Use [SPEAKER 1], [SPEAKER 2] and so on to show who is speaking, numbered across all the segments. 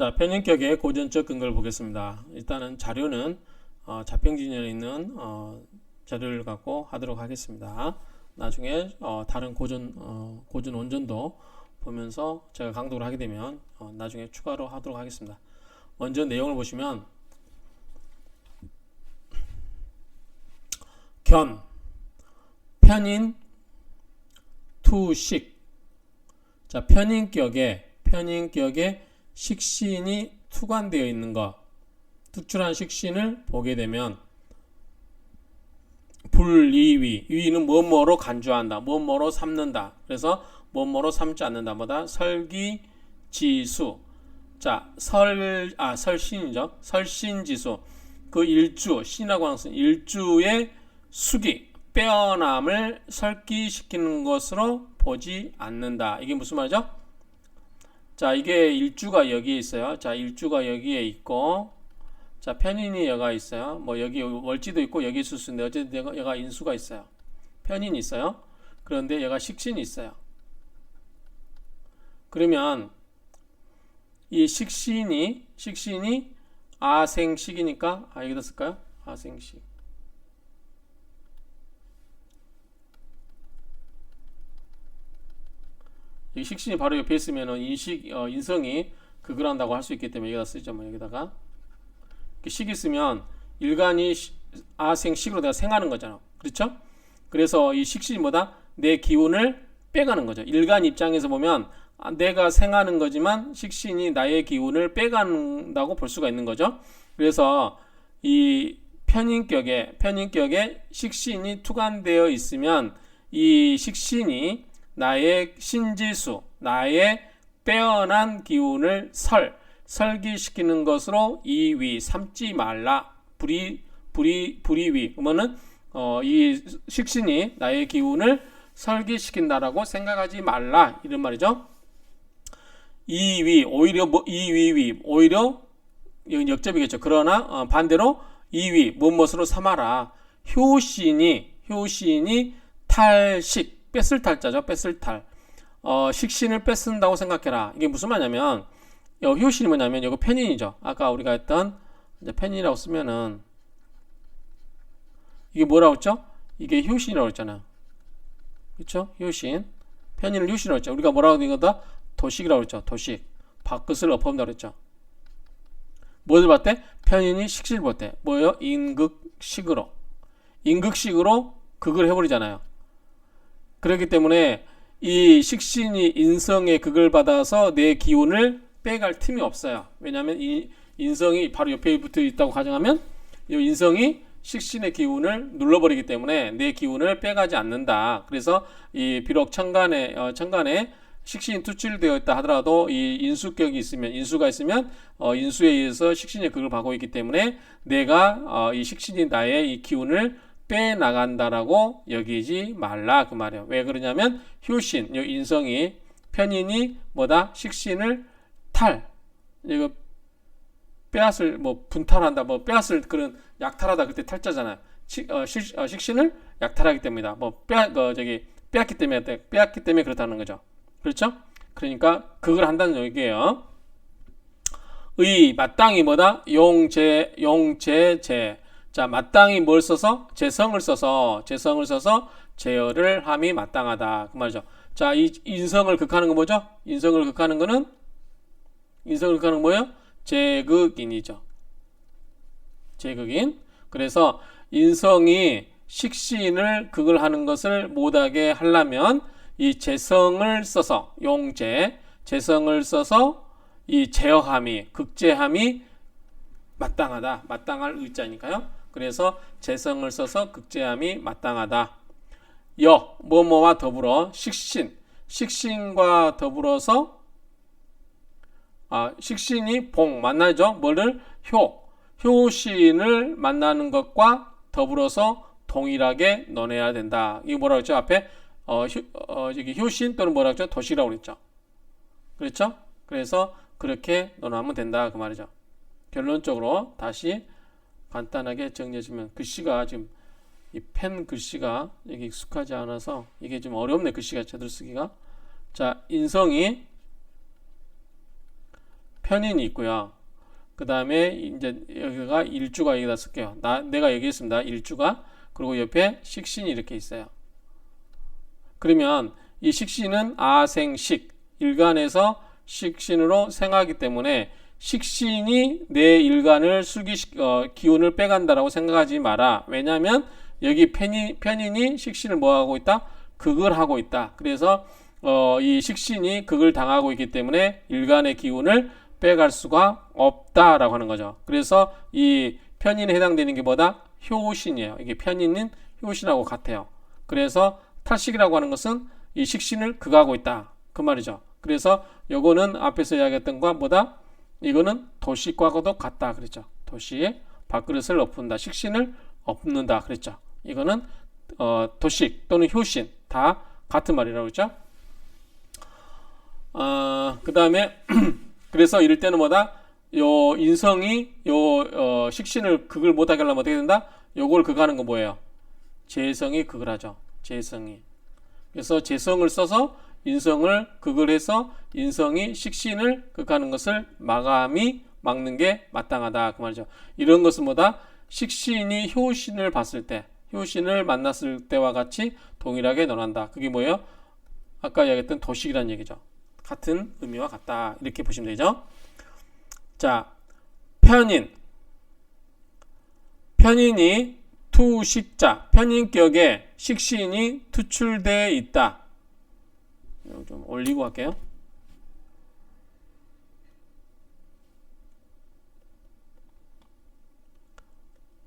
[SPEAKER 1] 자, 편인격의 고전적 근거를 보겠습니다. 일단은 자료는 어, 자평진열에 있는 어, 자료를 갖고 하도록 하겠습니다. 나중에 어, 다른 고전 어, 고전 원전도 보면서 제가 강도를 하게 되면 어, 나중에 추가로 하도록 하겠습니다. 먼저 내용을 보시면 견 편인 투식 자 편인격에 편인격에 식신이 투관되어 있는 것 특출한 식신을 보게 되면 불이위. 위는 뭐뭐로 간주한다 뭐뭐로 삼는다. 그래서 뭐뭐로 삼지 않는다. 뭐다? 설기지수. 자 설 아 설신이죠. 설신지수. 그 일주 신이라고 하는 일주의 수기 빼어남을 설기시키는 것으로 보지 않는다. 이게 무슨 말이죠? 자 이게 일주가 여기에 있어요. 자 일주가 여기에 있고 자 편인이 여가 있어요. 뭐 여기 월지도 있고 여기 있을 수 있는데 어쨌든 얘가, 얘가 인수가 있어요. 편인이 있어요. 그런데 얘가 식신이 있어요. 그러면 이 식신이 식신이 아생식이니까 아 여기다 쓸까요? 아생식 이 식신이 바로 옆에 있으면은 인식 어, 인성이 그걸 한다고 할 수 있기 때문에 여기다 쓰죠. 뭐 여기다가. 이렇게 식 있으면 일간이 시- 아생식으로 내가 생하는 거잖아. 그렇죠? 그래서 이 식신이 뭐다? 내 기운을 빼가는 거죠. 일간 입장에서 보면 아, 내가 생하는 거지만 식신이 나의 기운을 빼간다고 볼 수가 있는 거죠. 그래서 이 편인격에 편인격에 식신이 투관되어 있으면 이 식신이 나의 신지수, 나의 빼어난 기운을 설, 설기시키는 것으로 이위 삼지 말라. 불이 불이 불이위. 그러면은 어, 이 식신이 나의 기운을 설기시킨다라고 생각하지 말라 이런 말이죠. 이위 오히려 뭐 이위위 오히려 역접이겠죠. 그러나 어, 반대로 이위 무엇으로 삼아라. 효신이 효신이 탈식 뺏을 탈자죠. 뺏을 탈. 어, 식신을 뺏는다고 생각해라. 이게 무슨 말이냐면 요 효신이 뭐냐면 이거 편인이죠. 아까 우리가 했던 이제 편인이라고 쓰면은 이게 뭐라고 했죠? 이게 효신이라고 했잖아요. 그렇죠? 효신. 편인을 효신이라고 했죠. 우리가 뭐라고 된 거다? 도식이라고 했죠. 도식. 밥끝을 엎어본다고 그랬죠. 뭐를 봤대? 편인이 식신을 봤대. 뭐예요? 인극식으로. 인극식으로 극을 해버리잖아요. 그렇기 때문에 이 식신이 인성의 극을 받아서 내 기운을 빼갈 틈이 없어요. 왜냐하면 이 인성이 바로 옆에 붙어 있다고 가정하면 이 인성이 식신의 기운을 눌러버리기 때문에 내 기운을 빼가지 않는다. 그래서 이 비록 천간에 어, 천간에 식신이 투출되어 있다 하더라도 이 인수격이 있으면 인수가 있으면 어, 인수에 의해서 식신의 극을 받고 있기 때문에 내가 어, 이 식신이 나의 이 기운을 빼 나간다라고 여기지 말라 그 말이에요. 왜 그러냐면 효신, 이 인성이 편인이 뭐다 식신을 탈 이거 빼앗을 뭐 분탈한다, 뭐 빼앗을 그런 약탈하다 그때 탈자잖아요. 식, 어, 식, 어, 식신을 약탈하기 때문이다. 뭐 빼, 어, 저기 빼앗기 때문에 빼앗기 때문에 그렇다는 거죠. 그렇죠? 그러니까 그걸 한다는 얘기예요. 의 마땅히 뭐다? 용제 용제제 자, 마땅히 뭘 써서? 재성을 써서, 재성을 써서 제어를 함이 마땅하다. 그 말이죠. 자, 이 인성을 극하는 건 뭐죠? 인성을 극하는 거는, 인성을 극하는 건 뭐예요? 제극인이죠. 제극인. 그래서 인성이 식신을 극을 하는 것을 못하게 하려면 이 재성을 써서, 용제, 재성을 써서 이 제어함이, 극제함이 마땅하다. 마땅할 의자니까요. 그래서 재성을 써서 극제함이 마땅하다. 여, 뭐뭐와 더불어 식신, 식신과 더불어서 아, 식신이 봉 만나죠. 뭐를 효, 효신을 만나는 것과 더불어서 동일하게 논해야 된다. 이게 뭐라고 했죠? 앞에 어, 효, 어, 여기 효신 또는 뭐라고 했죠? 도시라고 그랬죠. 그렇죠? 그래서 그렇게 논하면 된다 그 말이죠. 결론적으로 다시 간단하게 정리해주면 글씨가 지금 이 펜 글씨가 여기 익숙하지 않아서 이게 좀 어렵네 글씨가 제대로 쓰기가 자 인성이 편인이 있고요. 그 다음에 이제 여기가 일주가 여기다 쓸게요. 나, 내가 얘기했습니다. 일주가. 그리고 옆에 식신이 이렇게 있어요. 그러면 이 식신은 아생식, 일간에서 식신으로 생하기 때문에 식신이 내 일간을 수기 어, 기운을 빼간다라고 생각하지 마라. 왜냐하면 여기 편인, 편인이 식신을 뭐 하고 있다? 극을 하고 있다. 그래서 어, 이 식신이 극을 당하고 있기 때문에 일간의 기운을 빼갈 수가 없다라고 하는 거죠. 그래서 이 편인에 해당되는 게 뭐다? 효신이에요. 이게 편인인 효신하고 같아요. 그래서 탈식이라고 하는 것은 이 식신을 극하고 있다. 그 말이죠. 그래서 요거는 앞에서 이야기했던 것과 뭐다? 이거는 도식과도 같다 그랬죠. 도식 밥그릇을 엎는다. 식신을 엎는다 그랬죠. 이거는 어, 도식 또는 효신 다 같은 말이라고 했죠. 어, 그 다음에 그래서 이럴 때는 뭐다? 요 인성이 요 어, 식신을 극을 못하게 하려면 어떻게 된다? 요걸 극하는 거 뭐예요? 재성이 극을 하죠. 재성이. 그래서 재성을 써서 인성을 극을 해서 인성이 식신을 극하는 것을 마감이 막는 게 마땅하다 그 말이죠. 이런 것은 뭐다? 식신이 효신을 봤을 때, 효신을 만났을 때와 같이 동일하게 논한다. 그게 뭐예요? 아까 이야기했던 도식이라는 얘기죠. 같은 의미와 같다. 이렇게 보시면 되죠. 자, 편인. 편인이 투식자, 편인격에 식신이 투출되어 있다. 좀 올리고 할게요.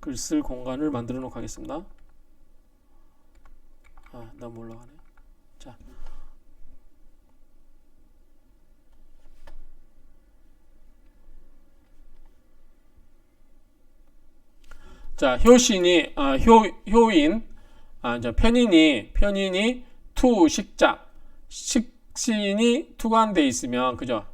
[SPEAKER 1] 글 쓸 공간을 만들어 놓고 하겠습니다. 아, 너무 올라가네. 자. 자, 효신이 아, 효 효인 아, 저 편인이 편인이 투식자 식신이 투관돼 있으면 그죠?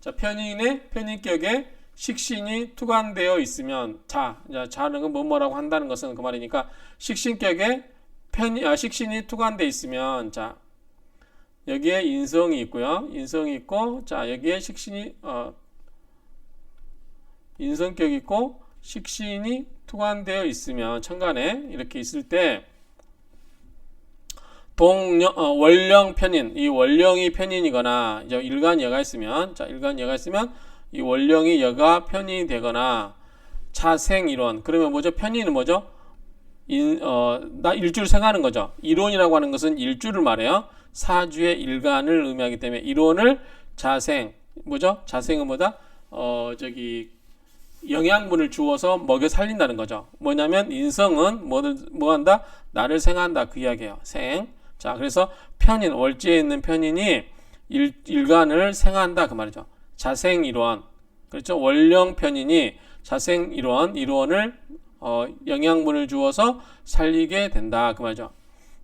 [SPEAKER 1] 자, 편인의 편인격에 식신이 투관되어 있으면 자, 자 자는 건 뭐뭐라고 한다는 것은 그 말이니까 식신격에 편 아, 식신이 투관돼 있으면 자 여기에 인성이 있고요. 인성이 있고 자 여기에 식신이 어, 인성격 있고 식신이 투관되어 있으면 천간에 이렇게 있을 때 동령 어, 월령 편인 이 월령이 편인이거나 이제 일간 여가 있으면 자 일간 여가 있으면 이 월령이 여가 편인이 되거나 차생 이론 그러면 뭐죠 편인은 뭐죠 인 어 나 일주를 생하는 거죠 이론이라고 하는 것은 일주를 말해요 사주의 일간을 의미하기 때문에 이론을 자생 뭐죠 자생은 뭐다 어 저기 영양분을 주어서 먹여 살린다는 거죠. 뭐냐면 인성은 뭐를 뭐 한다? 나를 생한다 그 이야기예요. 생. 자, 그래서 편인 월지에 있는 편인이 일, 일간을 생한다 그 말이죠. 자생 이론. 그렇죠? 월령 편인이 자생 이론, 이론을 어, 영양분을 주어서 살리게 된다 그 말이죠.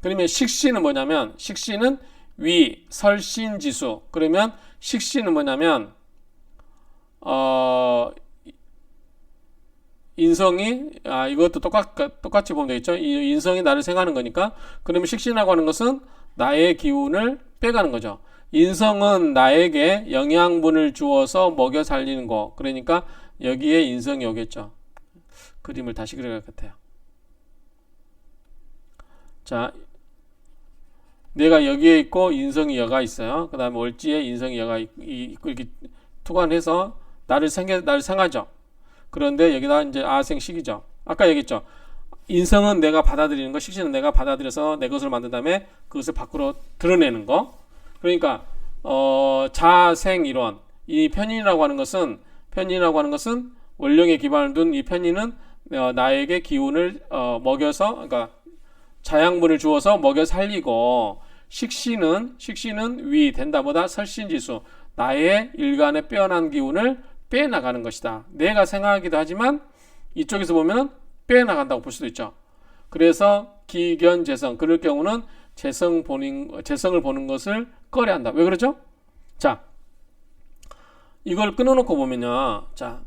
[SPEAKER 1] 그러면 식신은 뭐냐면 식신은 위, 설신, 지수. 그러면 식신은 뭐냐면 어 인성이 아 이것도 똑같 똑같이 보면 되겠죠. 이 인성이 나를 생하는 거니까 그러면 식신이라고 하는 것은 나의 기운을 빼가는 거죠. 인성은 나에게 영양분을 주어서 먹여 살리는 거. 그러니까 여기에 인성이 오겠죠. 그림을 다시 그려야 할 것 같아요. 자, 내가 여기에 있고 인성이 여가 있어요. 그 다음에 월지에 인성이 여가 있고 이렇게 투관해서 나를 생겨 나를 생하죠. 그런데 여기다 이제 아생식이죠. 아까 얘기했죠. 인성은 내가 받아들이는 거, 식신은 내가 받아들여서 내 것을 만든 다음에 그것을 밖으로 드러내는 거. 그러니까 어, 자생 이론, 이 편인이라고 하는 것은 편인이라고 하는 것은 원령에 기반을 둔 이 편인은 어, 나에게 기운을 어, 먹여서 그러니까 자양분을 주어서 먹여 살리고 식신은 식신은 위 된다보다 설신지수 나의 일간의 빼어난 기운을 빼나가는 것이다. 내가 생각하기도 하지만 이쪽에서 보면 빼나간다고 볼 수도 있죠. 그래서 기견 재성 그럴 경우는 재성 보는 재성을 보는 것을 꺼려한다. 왜 그러죠? 자, 이걸 끊어놓고 보면요. 자,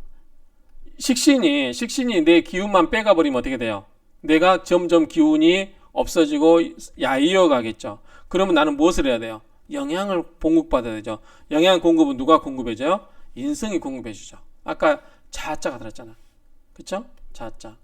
[SPEAKER 1] 식신이 식신이 내 기운만 빼가 버리면 어떻게 돼요? 내가 점점 기운이 없어지고 야이어 가겠죠. 그러면 나는 무엇을 해야 돼요? 영양을 공급받아야 되죠. 영양 공급은 누가 공급해줘요? 인성이 주죠. 아까 자자가 들었잖아. 그쵸? 자자.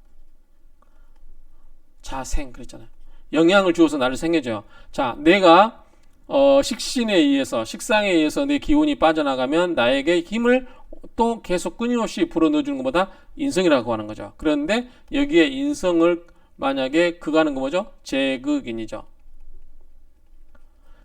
[SPEAKER 1] 자생 그랬잖아요. 영향을 주어서 나를 생겨줘요. 자, 내가 어, 식신에 의해서 식상에 의해서 내 기운이 빠져나가면 나에게 힘을 또 계속 끊임없이 불어넣어주는 것보다 인성이라고 하는 거죠. 그런데 여기에 인성을 만약에 그가는 거 뭐죠? 제극인이죠.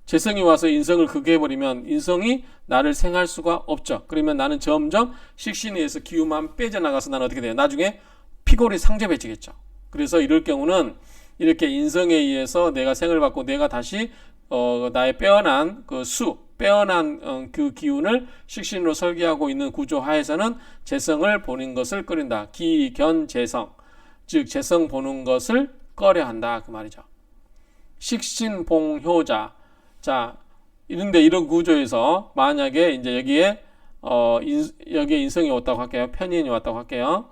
[SPEAKER 1] 재성이 와서 인성을 극해버리면 인성이 나를 생할 수가 없죠. 그러면 나는 점점 식신에 의해서 기운만 빼져나가서 나는 어떻게 돼요? 나중에 피골이 상접해지겠죠. 그래서 이럴 경우는 이렇게 인성에 의해서 내가 생을 받고 내가 다시 어, 나의 빼어난 그 수, 빼어난 어, 그 기운을 식신으로 설계하고 있는 구조 하에서는 재성을 보는 것을 꺼린다. 기견재성, 즉 재성 보는 것을 꺼려 한다 그 말이죠. 식신봉효자. 자, 이런데 이런 구조에서 만약에 이제 여기에 어, 인, 여기에 인성이 왔다고 할게요. 편인이 왔다고 할게요.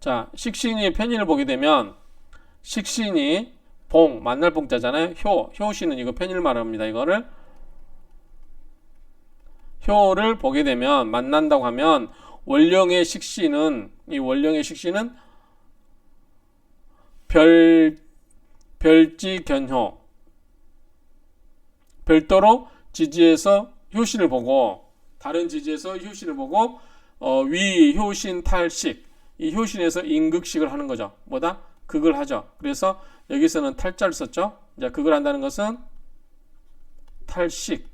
[SPEAKER 1] 자, 식신이 편인을 보게 되면 식신이 봉 만날 봉자잖아요. 효 효시는 이거 편일 말합니다. 이거를 효를 보게 되면 만난다고 하면 원령의 식신은 이 원령의 식신은 별 별지 견효 별도로 지지에서 효신을 보고 다른 지지에서 효신을 보고 어, 위 효신 탈식 이 효신에서 인극식을 하는 거죠. 뭐다? 극을 하죠. 그래서 여기서는 탈자를 썼죠. 자, 극을 한다는 것은 탈식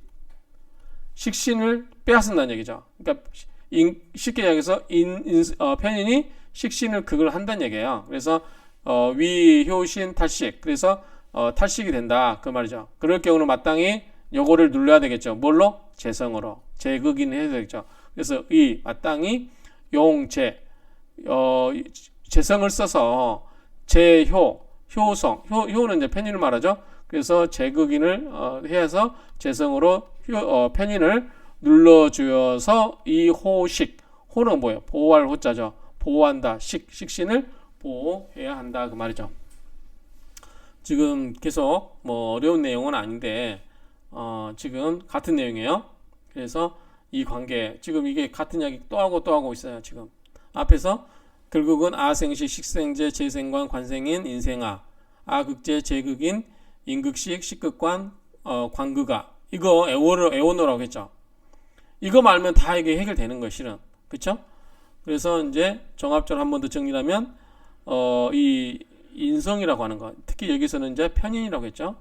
[SPEAKER 1] 식신을 빼앗는다는 얘기죠. 그러니까 인, 쉽게 얘기해서 인, 인 어, 편인이 식신을 극을 한다는 얘기예요. 그래서 어, 위 효신 탈식 그래서 어, 탈식이 된다 그 말이죠. 그럴 경우는 마땅히 요거를 눌러야 되겠죠. 뭘로? 재성으로 재극인 해야 되겠죠. 그래서 이 마땅히 용재 어, 재성을 써서 재효 효성 효, 효는 이제 편인을 말하죠. 그래서 재극인을 어, 해서 재성으로 효, 어, 편인을 눌러주어서 이 호식 호는 뭐예요? 보호할 호자죠. 보호한다 식 식신을 보호해야 한다 그 말이죠. 지금 계속 뭐 어려운 내용은 아닌데 어, 지금 같은 내용이에요. 그래서 이 관계 지금 이게 같은 이야기 또 하고 또 하고 있어요. 지금 앞에서 결국은 아생시 식생제 재생관 관생인 인생아 아극제 제극인 인극식 식극관 어, 관극아 이거 에오노 에오노라고 했죠. 이거 말면 다 이게 해결되는 거예요, 실은. 그렇죠? 그래서 이제 종합적으로 한 번 더 정리하면 어, 이 인성이라고 하는 거. 특히 여기서는 이제 편인이라고 했죠.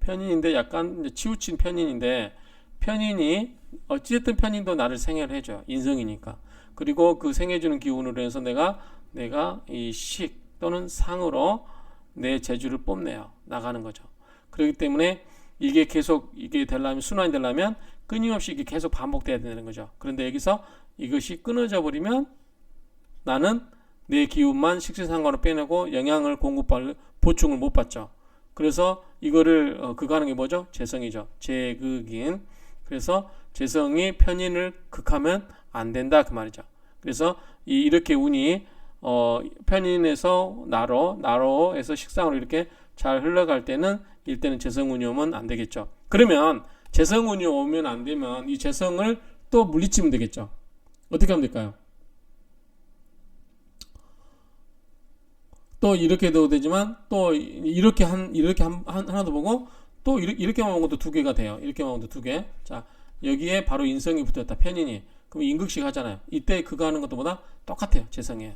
[SPEAKER 1] 편인인데 약간 이제 치우친 편인인데 편인이 어찌됐든 편인도 나를 생애를 해줘요. 인성이니까. 그리고 그 생해주는 기운으로 해서 내가 내가 이 식 또는 상으로 내 재주를 뽐내요. 나가는 거죠. 그렇기 때문에 이게 계속 이게 되려면 순환이 되려면 끊임없이 이게 계속 반복돼야 되는 거죠. 그런데 여기서 이것이 끊어져 버리면 나는 내 기운만 식신상관으로 빼내고 영양을 공급할 보충을 못 받죠. 그래서 이거를 어, 그거 하는 게 뭐죠? 재성이죠. 재극인. 그래서 재성이 편인을 극하면 안 된다 그 말이죠. 그래서 이, 이렇게 운이 어, 편인에서 나로 나로에서 식상으로 이렇게 잘 흘러갈 때는 일때는 재성운이 오면 안 되겠죠. 그러면 재성운이 오면 안 되면 이 재성을 또 물리치면 되겠죠. 어떻게 하면 될까요? 또 이렇게도 되지만 또 이렇게 한 이렇게 한, 한 하나 더 보고 또 이렇게 이렇게만 보면 또두 개가 돼요. 이렇게만 보면 두 개. 자 여기에 바로 인성이 붙었다 편인이. 그럼 인극식 하잖아요. 이때 그거 하는 것도 보다 똑같아요. 재성이에요.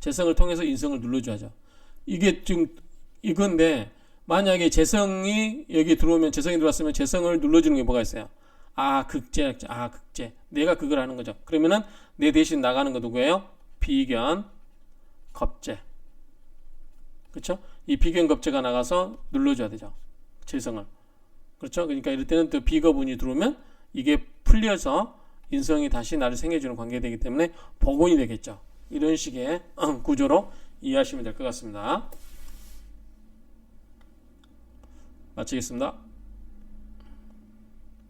[SPEAKER 1] 재성을 통해서 인성을 눌러줘야죠. 이게 지금 이건데 만약에 재성이 여기 들어오면 재성이 들어왔으면 재성을 눌러주는 게 뭐가 있어요? 아 극제, 아 극제. 내가 그걸 하는 거죠. 그러면은 내 대신 나가는 거 누구예요? 비견, 겁제. 그렇죠? 이 비견 겁제가 나가서 눌러줘야 되죠. 재성을. 그렇죠? 그러니까 이럴 때는 또 비겁운이 들어오면 이게 풀려서 인성이 다시 나를 생겨주는 관계가 되기 때문에 복원이 되겠죠. 이런 식의 구조로 이해하시면 될 것 같습니다. 마치겠습니다.